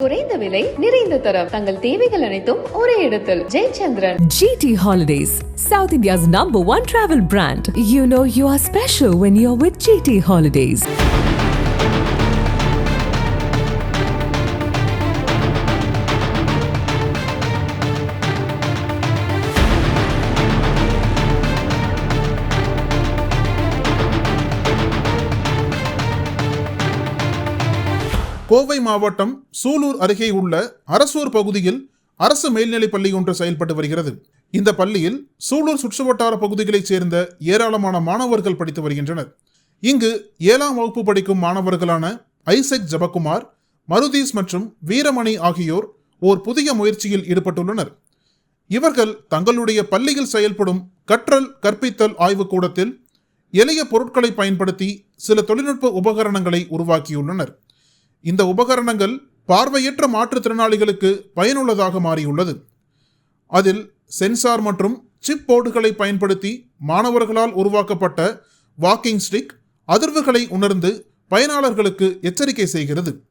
குறைந்த விலை நிறைந்த தரம் தங்கள் தேவைகள் அனைத்தும் ஒரே இடத்தில் Jayachandran GT holidays south India's number one travel brand you know you are special when you are with GT holidays Kovai மாவட்டம் சூலூர் அருகே உள்ள அரசூர் பகுதியில் அரசு மேல்நிலைப் பள்ளி ஒன்று செயல்பட்டு வருகிறது. இந்த பள்ளியில் சூலூர் சுற்றுவட்டார பகுதிகளைச் சேர்ந்த ஏராளமான மாணவர்கள் படித்து வருகின்றனர். இங்கு ஏழாம் வகுப்பு படிக்கும் மாணவர்களான ஐசக் ஜபகுமார் மருதீஸ் மற்றும் வீரமணி ஆகியோர் ஓர் புதிய முயற்சியில் ஈடுபட்டுள்ளனர். இவர்கள் தங்களுடைய பள்ளியில் செயல்படும் கற்றல் கற்பித்தல் ஆய்வுக் கூடத்தில் எளிய பொருட்களை பயன்படுத்தி சில தொழில்நுட்ப உபகரணங்களை உருவாக்கியுள்ளனர். இந்த உபகரணங்கள் பார்வையற்ற மாற்றுத்திறனாளிகளுக்கு பயனுள்ளதாக மாறியுள்ளது. அதில் சென்சார் மற்றும் சிப் போர்டுகளை பயன்படுத்தி மாணவர்களால் உருவாக்கப்பட்ட வாக்கிங் ஸ்டிக் அதிர்வுகளை உணர்ந்து பயனாளர்களுக்கு எச்சரிக்கை செய்கிறது.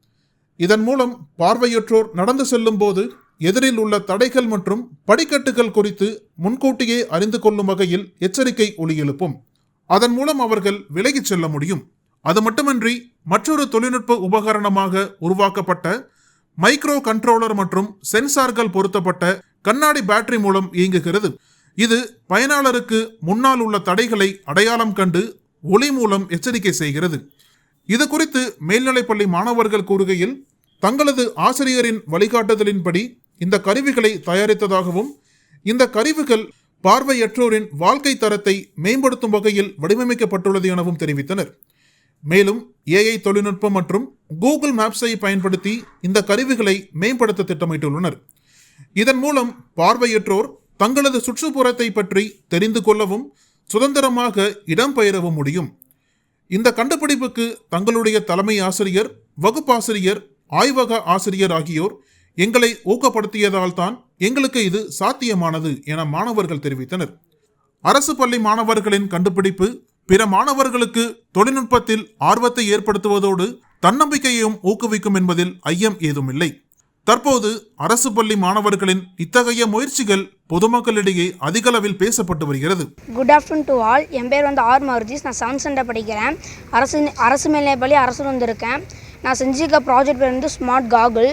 இதன் மூலம் பார்வையற்றோர் நடந்து செல்லும் போது எதிரில் உள்ள தடைகள் மற்றும் படிக்கட்டுகள் குறித்து முன்கூட்டியே அறிந்து கொள்ளும் வகையில் எச்சரிக்கை ஒளி எழுப்பும். அதன் மூலம் அவர்கள் விலகிச் செல்ல முடியும். அது மட்டுமின்றி மற்றொரு தொழில்நுட்ப உபகரணமாக உருவாக்கப்பட்ட மைக்ரோ கண்ட்ரோலர் மற்றும் சென்சார்கள் பொருத்தப்பட்ட கண்ணாடி பேட்டரி மூலம் இயங்குகிறது. இது பயனாளருக்கு முன்னால் உள்ள தடைகளை அடையாளம் கண்டு ஒளி மூலம் எச்சரிக்கை செய்கிறது. இது குறித்து மேல்நிலைப்பள்ளி மாணவர்கள் கூறுகையில் தங்களது ஆசிரியரின் வழிகாட்டுதலின்படி இந்த கருவிகளை தயாரித்ததாகவும் இந்த கருவிகள் பார்வையற்றோரின் வாழ்க்கை தரத்தை மேம்படுத்தும் வகையில் வடிவமைக்கப்பட்டுள்ளது எனவும் தெரிவித்தனர். மேலும் ஏஐ தொழில்நுட்பம் மற்றும் கூகுள் மேப்ஸை பயன்படுத்தி இந்த கருவிகளை மேம்படுத்த திட்டமிட்டுள்ளனர். இதன் மூலம் பார்வையற்றோர் தங்களது சுற்றுப்புறத்தை பற்றி தெரிந்து கொள்ளவும் சுதந்திரமாக இடம்பெயரவும் முடியும். இந்த கண்டுபிடிப்புக்கு தங்களுடைய தலைமை ஆசிரியர் வகுப்பாசிரியர் ஆய்வக ஆசிரியர் ஆகியோர் எங்களை ஊக்கப்படுத்தியதால் தான் எங்களுக்கு இது சாத்தியமானது என மாணவர்கள் தெரிவித்தனர். அரசு பள்ளி மாணவர்களின் கண்டுபிடிப்பு பிற மாணவர்களுக்கு தொழில்நுட்பத்தில் ஆர்வத்தை ஏற்படுத்துவதோடு தன்னம்பிக்கையையும் ஊக்குவிக்கும் என்பதில் ஐயம் ஏதுமில்லை. தற்போது அரசு பள்ளி மாணவர்களின் இத்தகைய முயற்சிகள் பொதுமக்களிடையே அதிகளவில் பேசப்பட்டு வருகிறது. குட் ஆஃப்டர்நூன் டு ஆல் என் பேர் வந்து ஆர் மாருதிஸ் நான் செவன்த் ஸ்டாண்டர்ட் படிக்கிறேன். அரசு அரசு மேல்நிலைப்பள்ளி அரசு வந்திருக்கேன். நான் செஞ்சிருக்க ப்ராஜெக்ட் பேர் வந்து ஸ்மார்ட் காகுல்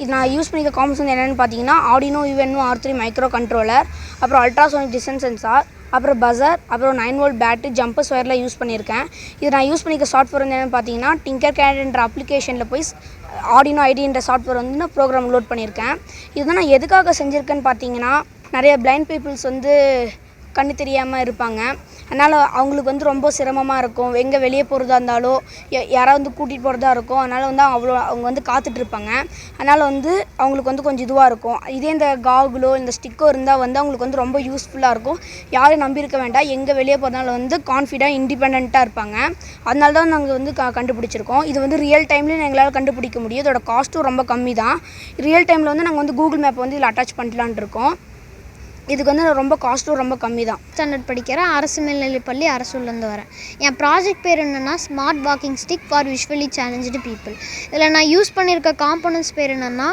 இது நான் யூஸ் பண்ணிக்க காம்ஸ் வந்து என்னென்னு பார்த்தீங்கன்னா Arduino Uno R three micro controller அப்புறம் அல்ட்ராசோனிக் டிசன் சென்சார் அப்புறம் பஸர் அப்புறம் நைன் வோல்ட் பேட்டு ஜம்பர் ஸ்வயர்லாம் யூஸ் பண்ணியிருக்கேன். இது நான் யூஸ் பண்ணிக்க சாஃப்ட்வேர் வந்து என்னென்னு பார்த்தீங்கன்னா டிங்கர் கேட்ன்ற அப்ளிகேஷனில் போய் ஆடினோ ஐடின்ற சாஃப்ட்வேர் வந்து நான் ப்ரோக்ராம் லோட் பண்ணியிருக்கேன். இதுதான் நான் எதுக்காக செஞ்சுருக்கேன்னு பார்த்தீங்கன்னா நிறைய பிளைண்ட் பீப்புள்ஸ் வந்து கண்ணு தெரியாமல் இருப்பாங்க. அதனால் அவங்களுக்கு வந்து ரொம்ப சிரமமாக இருக்கும். எங்கே வெளியே போகிறதா இருந்தாலோ யா- யாராவது வந்து கூட்டிகிட்டு போகிறதா இருக்கும். அதனால் வந்து அவ்வளோ அவங்க வந்து காத்துட்ருப்பாங்க அதனால் வந்து அவங்களுக்கு வந்து கொஞ்சம் இதுவாக இருக்கும். இதே இந்த காகுலோ இந்த ஸ்டிக்கோ இருந்தால் வந்து அவங்களுக்கு வந்து ரொம்ப யூஸ்ஃபுல்லாக இருக்கும். யாரையும் நம்பியிருக்க வேண்டாம். எங்கே வெளியே போகிறதுனால வந்து கான்ஃபிடென்ட் இண்டிபெண்ட்டாக இருப்பாங்க. அதனால தான் நாங்கள் வந்து க கண்டுபிடிச்சிருக்கோம். இது வந்து ரியல் டைம்லேயும் எங்களால் கண்டுபிடிக்க முடியும். இதோட காஸ்ட்டும் ரொம்ப கம்மி தான் ரியல் டைமில் வந்து நாங்கள் வந்து கூகுள் மேப் வந்து இதில் அட்டாச் பண்ணலான் இருக்கோம். இதுக்கு வந்து ரொம்ப காஸ்ட்டும் ரொம்ப கம்மி தான் ஸ்டாண்டர்ட் படிக்கிறேன் அரசு மேல்நிலைப்பள்ளி அரசூர்லேருந்து வரேன். என் ப்ராஜெக்ட் பேர் என்னென்னா smart walking stick for visually challenge people இதில் நான் யூஸ் பண்ணியிருக்க காம்பனன்ட்ஸ் பேர் என்னென்னா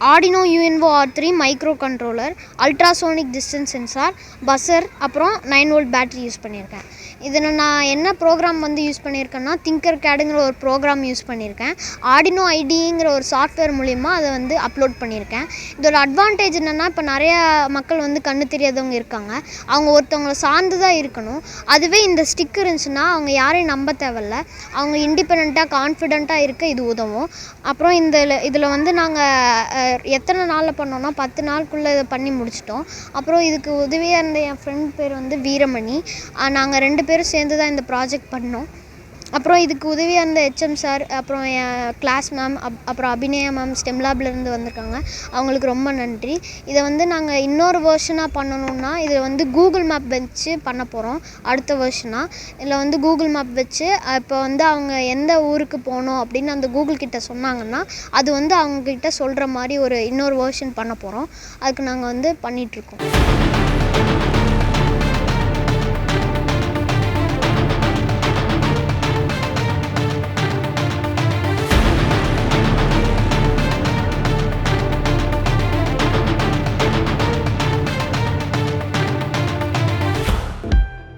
Arduino Uno R three micro controller ultrasonic distance sensor buzzer அப்புறம் நைன் வோல்ட் பேட்டரி யூஸ் பண்ணியிருக்கேன் இதில் நான் என்ன ப்ரோக்ராம் வந்து யூஸ் பண்ணியிருக்கேன்னா திங்கர் கேடுங்கிற ஒரு ப்ரோக்ராம் யூஸ் பண்ணியிருக்கேன். ஆடினோ ஐடிங்கிற ஒரு சாஃப்ட்வேர் மூலிமா அதை வந்து அப்லோட் பண்ணியிருக்கேன். இதோட அட்வான்டேஜ் என்னென்னா இப்போ நிறையா மக்கள் வந்து கண்ணு தெரியாதவங்க இருக்காங்க. அவங்க ஒருத்தவங்களை சார்ந்து தான் இருக்கணும். அதுவே இந்த ஸ்டிக் இருந்துச்சுன்னா அவங்க யாரையும் நம்ப தேவையில்ல. அவங்க இண்டிபெண்ட்டாக கான்ஃபிடெண்ட்டாக இருக்க இது உதவும். அப்புறம் இந்த இதில் வந்து நாங்கள் எத்தனை நாளில் பண்ணோன்னா பத்து நாளுக்குள்ளே இதை பண்ணி முடிச்சிட்டோம். அப்புறம் இதுக்கு உதவியாக இருந்த என் ஃப்ரெண்ட் பேர் வந்து வீரமணி. நாங்கள் ரெண்டு பேரும் சேர்ந்து தான் இந்த ப்ராஜெக்ட் பண்ணோம். அப்புறம் இதுக்கு உதவியாக இருந்த ஹெச்எம் சார் அப்புறம் என் கிளாஸ் மேம் அப் அப்புறம் அபிநயா மேம் ஸ்டெம்லாப்லேருந்து வந்திருக்காங்க. அவங்களுக்கு ரொம்ப நன்றி. இதை வந்து நாங்கள் இன்னொரு வேர்ஷனாக பண்ணணும்னா இதில் வந்து கூகுள் மேப் வச்சு பண்ண போகிறோம் அடுத்த வேர்ஷனாக இதில் வந்து கூகுள் மேப் வச்சு இப்போ வந்து அவங்க எந்த ஊருக்கு போகணும் அப்படின்னு அந்த கூகுள் கிட்ட சொன்னாங்கன்னா அது வந்து அவங்கக்கிட்ட சொல்கிற மாதிரி ஒரு இன்னொரு வேர்ஷன் பண்ண போகிறோம் அதுக்கு நாங்கள் வந்து பண்ணிகிட்ருக்கோம்